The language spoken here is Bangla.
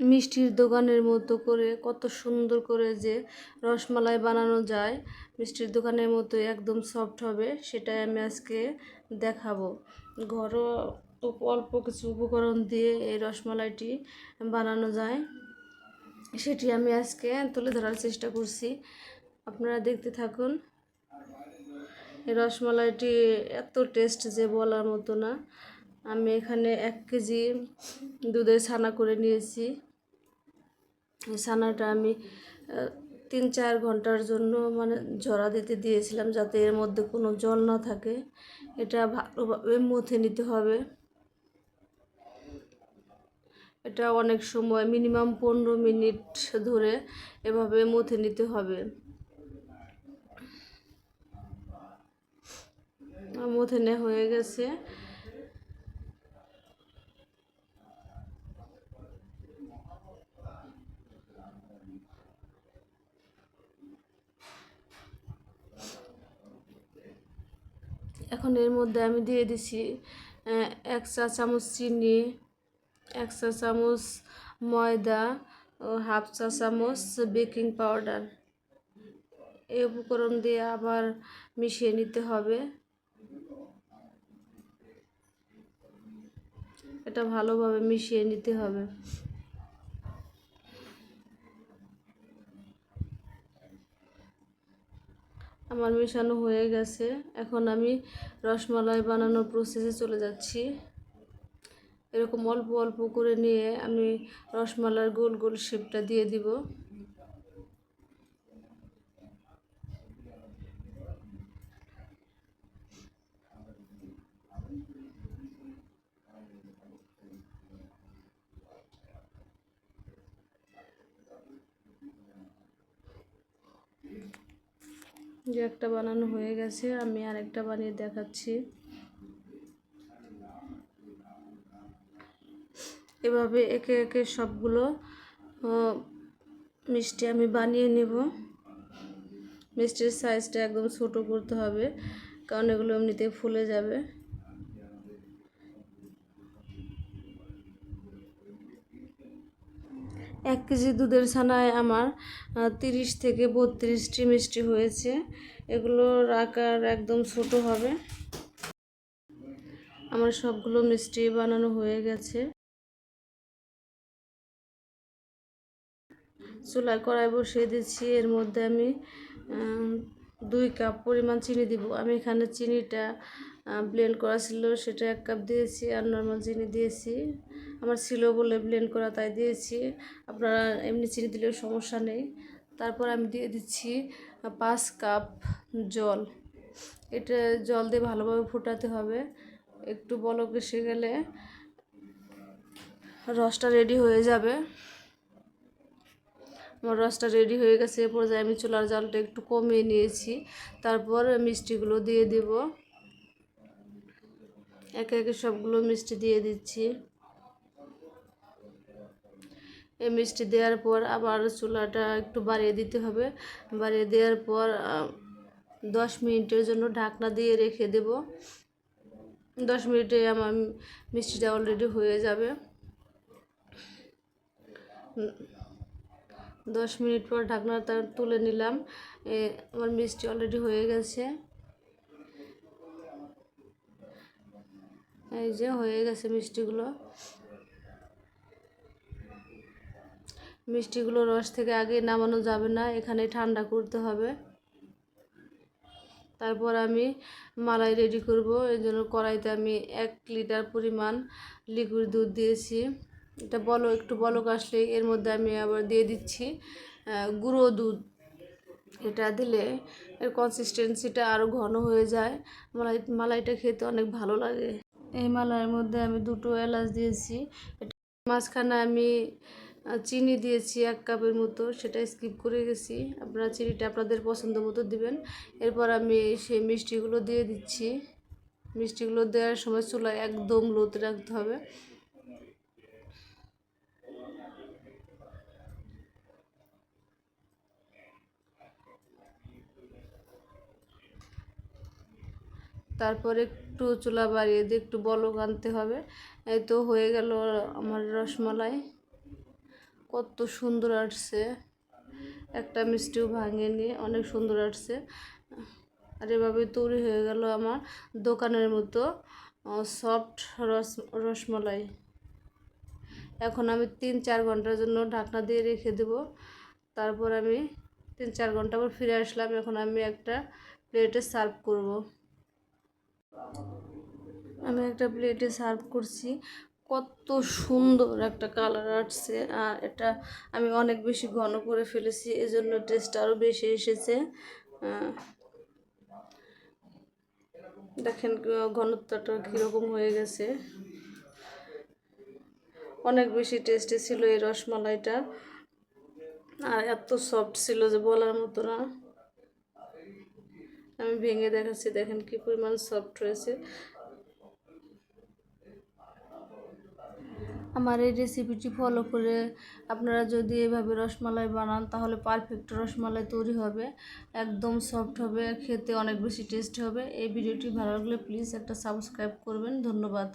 মিষ্টির দোকানের মতো করে কত সুন্দর করে যে রসমালাই বানানো যায়, মিষ্টির দোকানের মতো একদম সফট হবে, সেটাই আমি আজকে দেখাবো। ঘরোয়া অল্প কিছু উপকরণ দিয়ে এই রসমালাইটি বানানো যায়। সেটি আমি আজকে তুলে ধরার চেষ্টা করছি। আপনারা দেখতে থাকুন। রসমালাইটি এত টেস্ট যে বলার মতো না। আমি এখানে এক কেজি দুধের ছানা করে নিয়েছি। ছানাটা আমি তিন চার ঘণ্টার জন্য মানে ঝরা দিতে দিয়েছিলাম যাতে এর মধ্যে কোনো জল না থাকে। এটা ভালোভাবে মথে নিতে হবে। এটা অনেক সময় মিনিমাম পনেরো মিনিট ধরে এভাবে মথে নিতে হবে। নেওয়া হয়ে গেছে। এখন এর মধ্যে আমি দিয়ে দিছি এক চা চামচ চিনি, এক চা চামচ ময়দা ও হাফ চা চামচ বেকিং পাউডার। এই উপকরণ দিয়ে আবার মিশিয়ে নিতে হবে। এটা ভালোভাবে মিশিয়ে নিতে হবে। আমার মেশানো হয়ে গেছে। এখন আমি রসমালাই বানানোর প্রসেসে চলে যাচ্ছি। এরকম অল্প অল্প করে নিয়ে আমি রসমালার গোল গোল শেপটা দিয়ে দিব। যে একটা বানানো হয়ে গেছে, আমি আরেকটা বানিয়ে দেখাচ্ছি। এভাবে একে একে সবগুলো মিষ্টি আমি বানিয়ে নেব। মিষ্টির সাইজটা একদম ছোট করতে হবে, কারণ এগুলো এমনিতে ফুলে যাবে। এক কেজি দুধের ছানায় আমার তিরিশ থেকে বত্রিশটি মিষ্টি হয়েছে। এগুলোর আকার একদম ছোট হবে। আমার সবগুলো মিষ্টি বানানো হয়ে গেছে। চুলায় কড়াই বসিয়ে দিচ্ছি। এর মধ্যে আমি দুই কাপ পরিমাণ চিনি দিব। আমি এখানে চিনিটা ব্লেন্ড করা ছিল, সেটা এক কাপ দিয়েছি আর নর্মাল চিনি দিয়েছি। আমার ছিল বলে ব্লেন্ড করা তাই দিয়েছি। আপনারা এমনি চিনি দিলেও সমস্যা নেই। তারপর আমি দিয়ে দিচ্ছি পাঁচ কাপ জল। এটা জল দিয়ে ভালোভাবে ফুটাতে হবে। একটু বলক এসে গেলে রসটা রেডি হয়ে যাবে। আমার রসটা রেডি হয়ে গেছে এরপর আমি চুলার জালটা একটু কমিয়ে নিয়েছি। তারপর মিষ্টিগুলো দিয়ে দেব। একে একে সবগুলো মিষ্টি দিয়ে দিচ্ছি। এই মিষ্টি দেওয়ার পর আবার চুলাটা একটু বাড়িয়ে দিতে হবে। বাড়িয়ে দেওয়ার পর দশ মিনিটের জন্য ঢাকনা দিয়ে রেখে দেব। দশ মিনিটে আমার মিষ্টিটা অলরেডি হয়ে যাবে। দশ মিনিট পর ঢাকনাটা তুলে নিলাম। আমার মিষ্টি অলরেডি হয়ে গেছে। এই যে হয়ে গেছে মিষ্টিগুলো। মিষ্টিগুলো রস থেকে আগে নামানো যাবে না, এখানে ঠান্ডা করতে হবে। তারপর আমি মালাই রেডি করব, এই জন্য কড়াইতে আমি এক লিটার পরিমাণ লিকুইড দুধ দিয়েছি। এটা বলো, একটু বলক আসলে এর মধ্যে আমি আবার দিয়ে দিচ্ছি গুঁড়ো দুধ। এটা দিলে এর কনসিস্টেন্সিটা আরও ঘন হয়ে যায়। মালাই, মালাইটা খেতে অনেক ভালো লাগে। এই মালার মধ্যে আমি দুটো এলাচ দিয়েছি। মাঝখানে আমি চিনি দিয়েছি এক কাপের মতো, সেটা স্কিপ করে গেছি। আপনারা চিনিটা আপনাদের পছন্দ মতো দিবেন। এরপর আমি সেই মিষ্টিগুলো দিয়ে দিচ্ছি। মিষ্টিগুলো দেওয়ার সময় চুলায় একদম লোতে রাখতে হবে। তারপরে একটু চুলা বাড়িয়ে দিয়ে একটু বলক আনতে হবে। এই তো হয়ে গেল আমার রসমালাই। কত সুন্দর আসছে। একটা মিষ্টিও ভাঙেনি, অনেক সুন্দর আসছে। আর এভাবে তৈরি হয়ে গেল আমার দোকানের মতো সফট রস, রসমালাই। এখন আমি তিন চার ঘণ্টার জন্য ঢাকনা দিয়ে রেখে দেব। তারপর আমি তিন চার ঘণ্টা পর ফিরে আসলাম। এখন আমি একটা প্লেটে সার্ভ করব। আমি একটা প্লেটে সার্ভ করছি। কত সুন্দর একটা কালার আসছে। আর এটা আমি অনেক বেশি ঘন করে ফেলেছি, এজন্য টেস্ট আরও বেশি এসেছে। দেখেন ঘনত্বটা কীরকম হয়ে গেছে। অনেক বেশি টেস্টি ছিল এই রসমালাইটা। আর এত সফট ছিল যে বলার মতো না। আমি ভেঙে দেখাচ্ছি, দেখেন কি পরিমাণ সফট হয়েছে। আমার এই রেসিপিটি ফলো করে আপনারা যদি এভাবে রসমালাই বানান, তাহলে পারফেক্ট রসমালাই তৈরি হবে, একদম সফট হবে, খেতে অনেক বেশি টেস্ট হবে। এই ভিডিওটি ভালো লাগলে প্লিজ একটা সাবস্ক্রাইব করবেন, ধন্যবাদ।